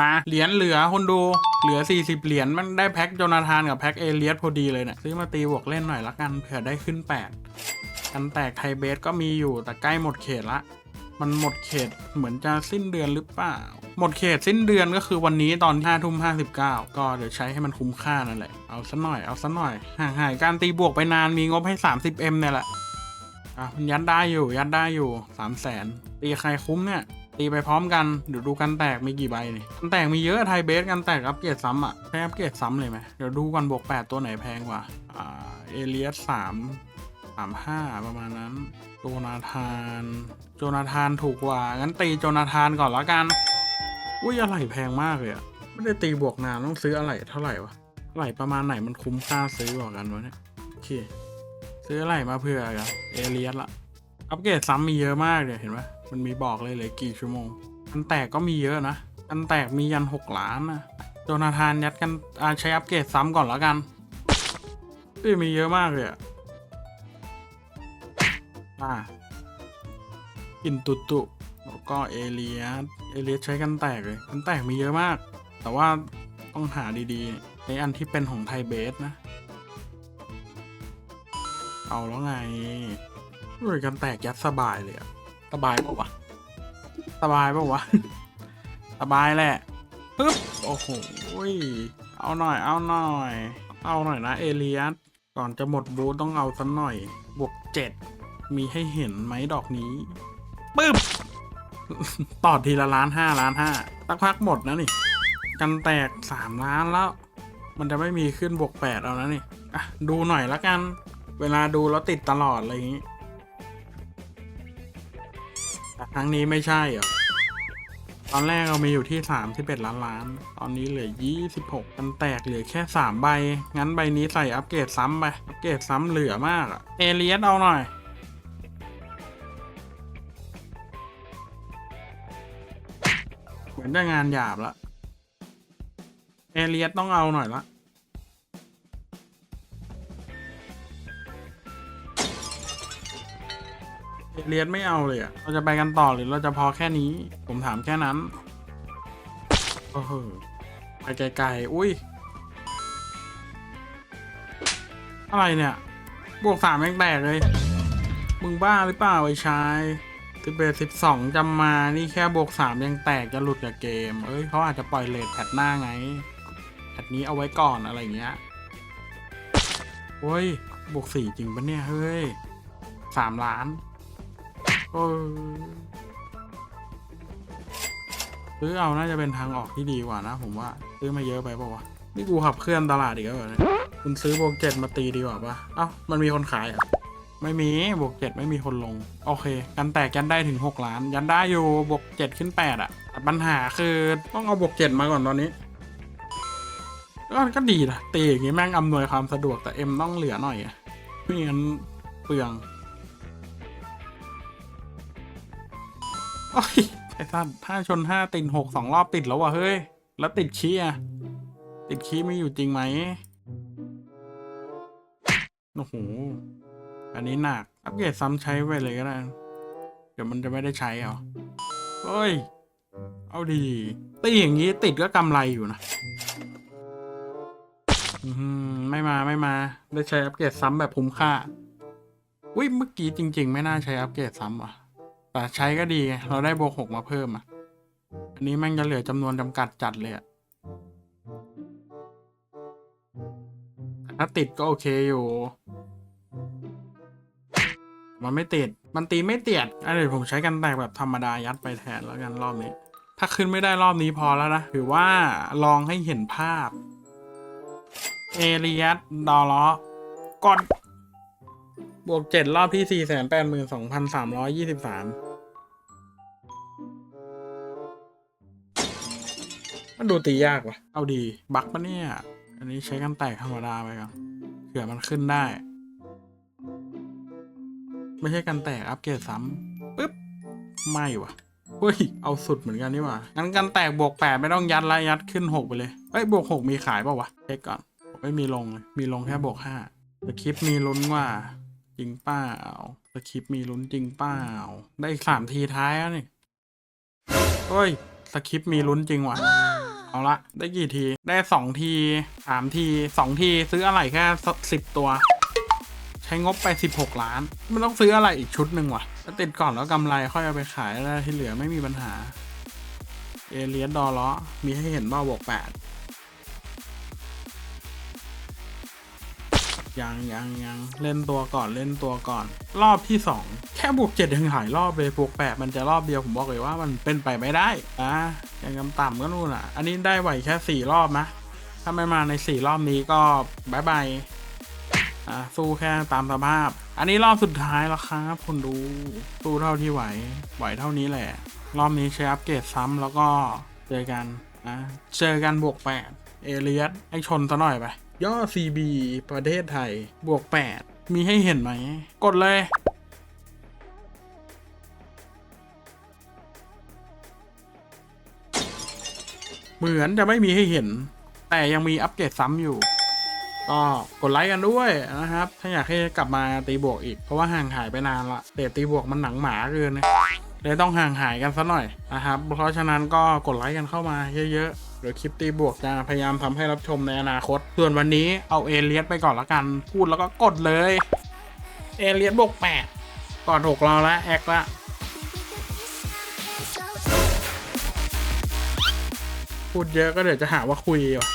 มาเหรียญเหลือคนดูเหลือ 40 เหรียญมันได้แพ็คโจนาธานกับแพ็คเอเลียสพอดีเลยเนี่ยซื้อมาตีบวกเล่นหน่อยละกันเผื่อได้ขึ้น 8 กันแตกไทยเบสก็มีอยู่แต่ใกล้หมดเขตละ มันหมดเขตเหมือนจะสิ้นเดือนหรือเปล่า หมดเขตสิ้นเดือนก็คือวันนี้ตอน5ทุ่ม59 ก็เดี๋ยวใช้ให้มันคุ้มค่านั่นแหละเอาซะหน่อยเอาซะหน่อยห่างหายการตีบวกไปนานมีงบให้ 30M เนี่ยแหละอะมันยัดได้อยู่ยัดได้อยู่3 0 0แสนตีใครคุ้มเนี่ย ตีไปพร้อมกันเดี๋ยวดูกันแตกมีกี่ใบนี่กันแตกมีเยอะไทยเบสกันแตกอัปเกรดซ้ำอะใช้อัปเกรดซ้ำเลยไหมเดี๋ยวดูกันบวก 8 ตัวไหนแพงกว่าอ่าเอเลียสสามสามห้าประมาณนั้นโจนาธาน โจนาธานถูกกว่า งั้นตีโจนาธานก่อนล้วกัน อุ้ยอะไรแพงมากเลยอะไม่ได้ตีบวกนานต้องซื้ออะไรเท่าไหร่วะอะไรประมาณไหนมันคุ้มค่าซื้อกว่ากันวะเนี่ยโอเคซื้ออะไรมาเพื่อกันเอเลียสละอัปเกรดซ้ำมีเยอะมากเลยเห็นไห มันมีบอกเลยเหลยกี่ชั่วโมงอันแตกก็มีเยอะนะอันแตกมียันหกล้านนะโจนาธานยัดกันอาใช้อัปเกรดซ้ำก่อนแล้วกันเอ้ยมีเยอะมากเลยอะอ่ากินตุตุแล้วก็เอเลียสเอเลียสใช้กันแตกเลย กันแตกมีเยอะมาก แต่ว่าต้องหาดีๆ ในอันที่เป็นของไทยเบสนะ เอาแล้วไงด้วยกันแตกยัดสบายเลยอะ สบายปะวะสบายปะวะสบายแหละปึ๊บโอ้โหเอาหน่อยเอาหน่อย เอาหน่อยนะเอเลียสก่อนจะหมดบูต้องเอาสักหน่อย บวกเจ็ดมีให้เห็นไหมดอกนี้ปึ๊บต่อทีละล้านห้าล้านห้าสักพักหมดนะนี่ กันแตกสามล้านแล้ว มันจะไม่มีขึ้นบวกแปดเอานะนี่อะดูหน่อยละกัน เวลาดูแล้วติดตลอดอะไรอย่างนี้ ครั้งนี้ไม่ใช่เหรอ ตอนแรกเรามีอยู่ที่ 31 ล้านล้าน ตอนนี้เหลือ 26กันแตกเหลือแค่ 3 ใบ งั้นใบนี้ใส่อัปเกรดซ้ำไป อัปเกรดซ้ำเหลือมากอะเอเลียสเอาหน่อย เหมือนจะงานหยาบละ เอเลียสต้องเอาหน่อยละ เรียนไม่เอาเลยอะเราจะไปกันต่อหรือเราจะพอแค่นี้ ผมถามแค่นั้นโอ้โหไปไกลๆ อุ้ย อะไรเนี่ย บวกสามยังแตกเลย มึงบ้าหรือเปล่าไอ้ชายสิบเอ็ดสิบสองจำมา นี่แค่บวกสามยังแตกจะหลุดจากเกม เอ้ยเขาอาจจะปล่อยเลทแพทหน้าไงแพทนี้เอาไว้ก่อนอะไรเงี้ยโอ้ย บวกสี่จริงปะเนี่ย เฮ้ยสามล้าน ซื้อเอาน่าจะเป็นทางออกที่ดีกว่านะ ผมว่าซื้อมาเยอะไปเปล่าวะนี่กูขับเคลื่อนตลาดอีกแล้วเหรอเนี่ยคุณซื้อบวกเจ็ดมาตีดีกว่าปะเอ้ามันมีคนขายอะไม่มีบวกเจ็ดไม่มีคนลง โอเค กันแตกยันได้ถึงหกล้าน ยันได้อยู่บวกเจ็ดขึ้นแปดอะปัญหาคือต้องเอาบวกเจ็ดมาก่อนตอนนี้ก็ก็ดีนะตีอย่างงี้แม่งอำนวยความสะดวกแต่เอ็มต้องเหลือหน่อยอะไม่งั้นเปลือง อ้ยไอ้สัตว์ถ้าชนห้าติดหกสองรอบติดแล้ววะเฮ้ย แล้วติดขี้อะติดขี้ไม่อยู่จริงไหมโอ้โห อันนี้หนัก อัปเกรดซ้ำใช้ไปเลยก็ได้ เดี๋ยวมันจะไม่ได้ใช้เหรอเฮ้ย เอาดีตีอย่างนี้ติดก็กำไรอยู่นะอืมไม่มาไม่มา ได้ใช้อัปเกรดซ้ำแบบคุ้มค่าอุ้ยเมื่อกี้จริง ๆ ไม่น่าใช้อัปเกรดซ้ำอะ แต่ใช้ก็ดีไงเราได้โบวกหกมาเพิ่มอะ อันนี้แม่งจะเหลือจำนวนจำกัดจัดเลยอะถ้าติดก็โอเคอยู่ มันไม่ติด มันตีไม่เตียดอะเดี๋ยวผมใช้กันแตกแบบธรรมดายัดไปแทนแล้วกันรอบนี้ ถ้าขึ้นไม่ได้รอบนี้พอแล้วนะถือว่าลองให้เห็นภาพ เอเลียสดอลล้อกดบวกเจ็ดรอบที่สี่แสนแปดหมื่นสองพันสามร้อยยี่สิบสาม มันดูตียากว่ะ เอาดี บักปะเนี่ย อันนี้ใช้กันแตกธรรมดาไปก่อนเผื่อมันขึ้นได้ ไม่ใช่กันแตกอัปเกรดซ้ำปึ๊บ ไม่ว่ะเฮ้ย เอาสุดเหมือนกันนี่หว่า งั้นกันแตกบวกแปดไม่ต้องยัดละยัดขึ้นหกไปเลยเฮ้ย บวกหกมีขายเปล่าวะเช็คก่อน ไม่มีลงเลย มีลงแค่บวกห้าแต่คลิปมีลุ้นว่า จริงเปล่าสคริปมีลุ้นจริงเปล่า ได้อีกสามทีท้ายแล้วนี่เฮ้ยสคริปมีลุ้นจริงว่ะ เอาละได้กี่ที ได้สองทีสามทีสองทีซื้ออะไรแค่สิบตัว ใช้งบไป16ล้าน มันต้องซื้ออะไรอีกชุดหนึ่งวะถ้าติดก่อนแล้วกำไรค่อยเอาไปขายแล้วที่เหลือไม่มีปัญหา เอเลียนดอลล้อมีให้เห็นบ้าบวกแปด ยังยังยังเล่นตัวก่อนเล่นตัวก่อน รอบที่สองแค่บวกเจ็ดยังหายรอบเลยบวกแปดมันจะรอบเดียวผมบอกเลยว่ามันเป็นไปไม่ได้อะยังกำต่ำก็นู่นอะ อันนี้ได้ไหวแค่สี่รอบนะถ้าไม่มาในสี่รอบนี้ก็บายบายอะสู้แค่ตามสภาพ อันนี้รอบสุดท้ายแล้วครับคนดูสู้เท่าที่ไหวไหวเท่านี้แหละ รอบนี้ใช้อัปเกรดซ้ำแล้วก็เจอกันนะเจอกันบวก8เอเลียสให้ชนซะหน่อยไป ย่อ CB ประเทศไทย บวก 8 มีให้เห็นไหม กดเลยเหมือนจะไม่มีให้เห็น แต่ยังมีอัปเกรดซ้ำอยู่ ก็กดไลค์กันด้วยนะครับ ถ้าอยากให้กลับมาตีบวกอีก เพราะว่าห่างหายไปนานละเตตีบวกมันหนังหมาเกินเลยต้องห่างหายกันซะหน่อยนะครับ เพราะฉะนั้นก็กดไลค์กันเข้ามาเยอะๆ เดี๋ยวคลิปตีบวกจะพยายามทำให้รับชมในอนาคต ส่วนวันนี้เอาเอเลียสไปก่อนละกัน พูดแล้วก็กดเลย เอเลียสบวกแปดก่อนหกเราละแอคละพูดเยอะก็เดี๋ยวจะหาว่าคุยว่ะ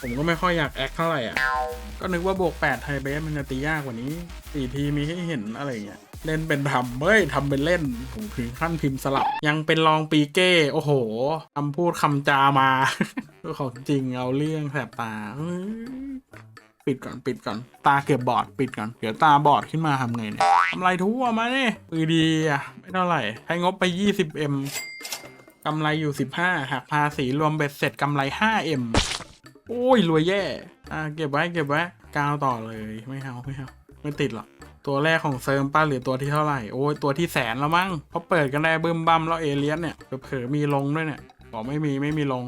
ผมก็ไม่ค่อยอยากแอคเท่าไหร่อะ ก็นึกว่าบวก8ไทยเบสมันจะตียากกว่านี้สี่ทีมีให้เห็นอะไรเงี้ย เล่นเป็นทำเฮ้ยทำเป็นเล่นผมถึงขั้นพิมพ์สลับ ยังเป็นรองปีเก้ โอ้โหคำพูดคำจามาของจริงเอาเรื่องแสบตาปิดก่อนปิดก่อน ตาเกือบบอดปิดก่อน เดี๋ยวตาบอดขึ้นมาทำไงเนี่ยทำไรทั่วมาเนี่ยปือดีอะ ไม่เท่าไหร่ให้งบไป 20m กำไรอยู่ 15หักภาษีรวมเบ็ดเสร็จกำไร 5m โอ้ยรวยแย่ อ่าเก็บไว้เก็บไว้กาวต่อเลยไม่เอาไม่เอาไม่ติดหรอก ตัวแรกของเซิร์มป้าหรือตัวที่เท่าไหร่ โอ้ยตัวที่แสนแล้วมั้งเพราะเปิดกันได้บึ้มบั้มแล้วเอเลียสเนี่ยเผลอมีลงด้วยเนี่ยบอกไม่มีไม่มีลง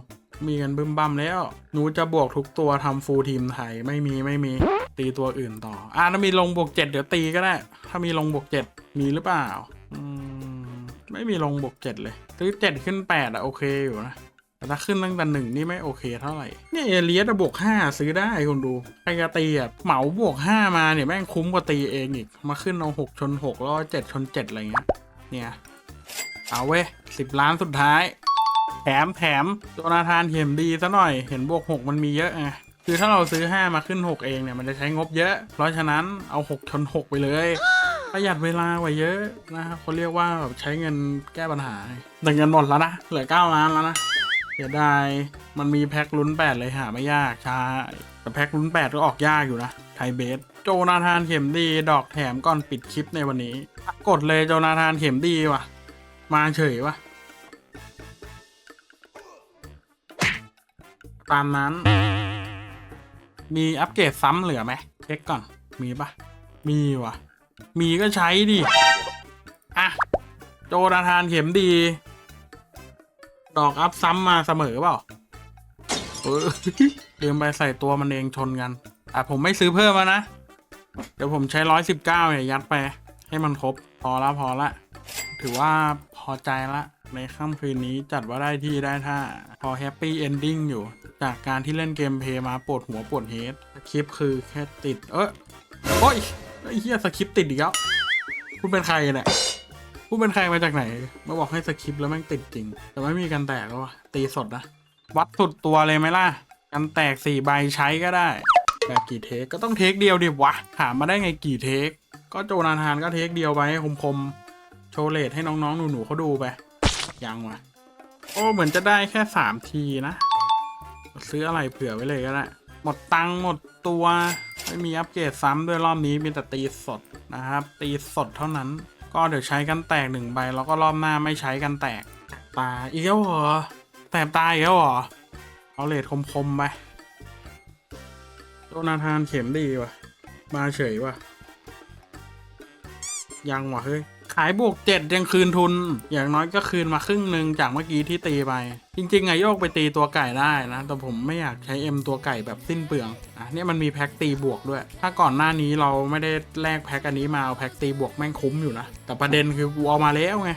มีกันบึ้มบั้มแล้วหนูจะบวกทุกตัวทำฟูลทีมไทยไม่มีไม่มีตีตัวอื่นต่อ อ่าถ้ามีลงบวกเจ็ดเดี๋ยวตีก็ได้ ถ้ามีลงบวกเจ็ดมีหรือเปล่า อืมไม่มีลงบวกเจ็ดเลยซื้อเจ็ดขึ้นแปดอะโอเคอยู่นะ แต่ถ้าขึ้นตั้งแต่หนึ่งนี่ไม่โอเคเท่าไหร่ เนี่ยเอเลียสบวกห้าซื้อได้คุณดูใครจะตีอะเหมาบวกห้ามาเนี่ยแม่งคุ้มกว่าตีเองอีก มาขึ้นเอาหกชนหกแล้วเจ็ดชนเจ็ดอะไรเงี้ย เนี่ย เอาเว้ยสิบล้านสุดท้าย แถมแถมโจนาธานเห็นดีซะหน่อย เห็นบวกหกมันมีเยอะไงคือถ้าเราซื้อ 5 มาขึ้น 6 เองเนี่ย มันจะใช้งบเยอะ เพราะฉะนั้นเอา 6 ชน 6 ไปเลย ประหยัดเวลากว่าเยอะนะครับเขาเรียกว่าแบบใช้เงินแก้ปัญหาแต่เงินหมดแล้วนะ เหลือ 9 ล้านแล้วนะ สียดายมันมีแพ็คลุ้น 8 เลยหาไม่ยากใช่แต่แพ็คลุ้น 8 ก็ออกยากอยู่นะ ไทยเบส โจนาธานเข็มดี ดอกแถมก่อนปิดคลิปในวันนี้ กดเลยโจนาธานเข็มดีว่ะ มาเฉยว่ะ ตามนั้น มีอัปเกรดซ้ำเหลือไหมเช็คก่อน มีปะมีวะมีก็ใช้ดิ อะ โจนาธานเข็มดี ดอกอัพซ้ำมาเสมอเปล่าเออลืมไปใส่ตัวมันเองชนกัน อะผมไม่ซื้อเพิ่มแล้วนะ เดี๋ยวผมใช้ร้อยสิบเก้าเนี่ยยัดไป ให้มันครบ พอละพอละ ถือว่าพอใจละในค่ำคืนนี้จัดว่าได้ที่ได้ท่า พอแฮปปี้เอนดิ้งอยู่ จากการที่เล่นเกมเพย์มาปวดหัวปวดเฮดสคริปคือแค่ติด เออโอ้ยไอ้เหี้ยสคริปต์ติดอีกแล้ว คุณเป็นใครเนี่ย คุณเป็นใครมาจากไหน มาบอกให้สคริปต์แล้วแม่งติดจริง แต่ไม่มีการแตกแล้ววะตีสดนะ วัดสุดตัวเลยไหมล่ะ กันแตกสี่ใบใช้ก็ได้ แบบกี่เทค ก็ต้องเทคเดียวดิวะ ถามมาได้ไงกี่เทค ก็โจนาธานก็เทคเดียวไปคมคมๆ โชว์เลทให้น้องๆ หนูๆเขาดูไป ยังวะ โอ้เหมือนจะได้แค่สามทีนะ ซื้ออะไรเผื่อไว้เลยก็ได้ หมดตังค์หมดตัว ไม่มีอัปเกรดซ้ำด้วยรอบนี้มีแต่ตีสดนะครับ ตีสดเท่านั้น ก็เดี๋ยวใช้กันแตกหนึ่งใบแล้วก็รอบหน้าไม่ใช้กันแตกตาอีกแล้วเหรอแตบตาอีกแล้วเหรอเอาเลดคมๆไปโดนาธานเข็มดีว่ะ มาเฉยว่ะ ยังว่ะเฮ้ยายบวกเจ็ดยังคืนทุน อย่างน้อยก็คืนมาครึ่งหนึ่งจากเมื่อกี้ที่ตีไป จริงๆอะโยกไปตีตัวไก่ได้นะ แต่ผมไม่อยากใช้เอ็มตัวไก่แบบสิ้นเปลืองอะเนี่ยมันมีแพ็กตีบวกด้วย ถ้าก่อนหน้านี้เราไม่ได้แลกแพ็กอันนี้มาเอาแพ็กตีบวกแม่งคุ้มอยู่นะแต่ประเด็นคือกูเอามาแล้วไง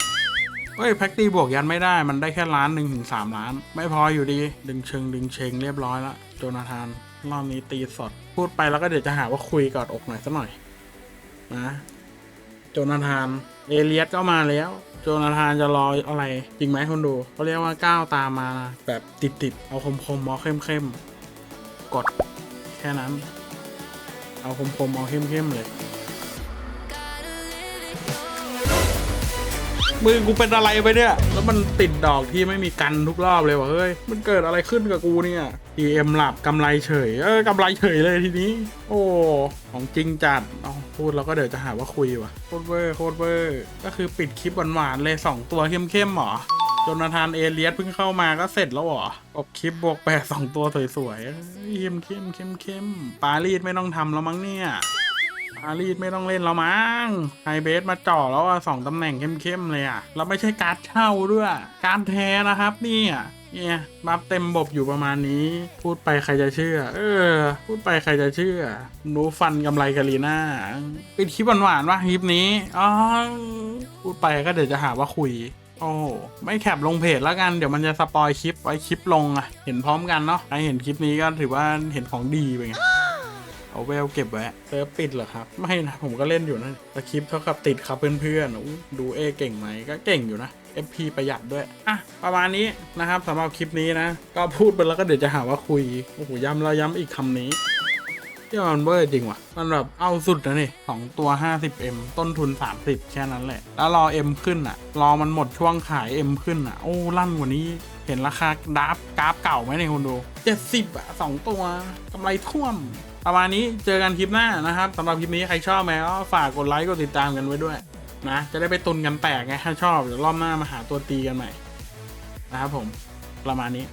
เฮ้ยแพ็กตีบวกยันไม่ได้มันได้แค่ล้านหนึ่งถึงสามล้าน ไม่พออยู่ดี ดึงเชิงดึงเชงเรียบร้อยละโจนาธานรอบนี้ตีสด พูดไปแล้วก็เดี๋ยวจะหาว่าคุยกอดอกหน่อยสักหน่อยนะโจนาธาน เอเลียสก็มาแล้ว โจนาธานจะรออะไรจริงไหมคนดูเขาเรียกว่าก้าวตามมาแบบติดๆ เอาคมๆเอาเข้มๆ กดแค่นั้น เอาคมๆเอาเข้มๆเลย มือกูเป็นอะไรไปเนี่ย แล้วมันติดดอกที่ไม่มีกันทุกรอบเลยวะเฮ้ย มันเกิดอะไรขึ้นกับกูเนี่ย DM หลับกำไรเฉย เออกำไรเฉยเลยทีนี้ โอ้ ของจริงจัดเอาพูดแล้วก็เดี๋ยวจะหาว่าคุยวะโคตรเวอร์โคตรเวอร์ก็คือปิดคลิปหวานๆเลย2ตัวเข้มๆหรอจนาธานเอเลียสเพิ่งเข้ามาก็เสร็จแล้วหรออบคลิปบวกแปดสองตัวสวยๆเอ้ยเข้มเข้มเข้มเข้มปารีสไม่ต้องทำแล้วมั้งเนี่ย อารีดไม่ต้องเล่นแล้วมั้งไฮเบสมาจ่อแล้วอะสองตำแหน่งเข้มๆเลยอะแล้วไม่ใช่การ์ดเช่าด้วย การแท้นะครับนี่ยเนี่ยบัฟเต็มบบอยู่ประมาณนี้ พูดไปใครจะเชื่อ เออ พูดไปใครจะเชื่อหนูฟันกำไรกาลีน่าปิดคลิปหวานๆวะคลิปนี้อ๋อพูดไปก็เดี๋ยวจะหาว่าคุยโอ้โหไม่แคปลงเพจแล้วกันเดี๋ยวมันจะสปอยคลิปไว้คลิปลงอะเห็นพร้อมกันเนาะใครเห็นคลิปนี้ก็ถือว่าเห็นของดีไปไง เอาเวลเก็บไว้เซิร์ฟปิดเหรอครับ ไม่นะ ผมก็เล่นอยู่นะแต่คลิปเท่ากับติดครับเพื่อนๆดูเอเก่งไหมก็เก่งอยู่นะ FP ประหยัดด้วย อะ ประมาณนี้นะครับสำหรับคลิปนี้นะ ก็พูดไปแล้วก็เดี๋ยวจะหาว่าคุย โอ้โห ย้ำแล้วย้ำอีกคำนี้ที่มันเบอร์จริงว่ะ มันแบบเอาสุดนะนี่สองตัว 50M ต้นทุน 30 แค่นั้นแหละ แล้วรอ M ขึ้นอะ รอมันหมดช่วงขาย M ขึ้นอะ โอ้ ลั่นกว่านี้ เห็นราคาดับกราฟเก่าไหมเนี่ยคุณดู 70อะสองตัวกำไรท่วม ประมาณนี้เจอกันคลิปหน้านะครับสำหรับคลิปนี้ใครชอบไหมก็ฝากกดไลค์กดติดตามกันไว้ด้วยนะจะได้ไปตุนกันแตกไงถ้าชอบเดี๋ยวรอบหน้ามาหาตัวตีกันใหม่นะครับผมประมาณนี้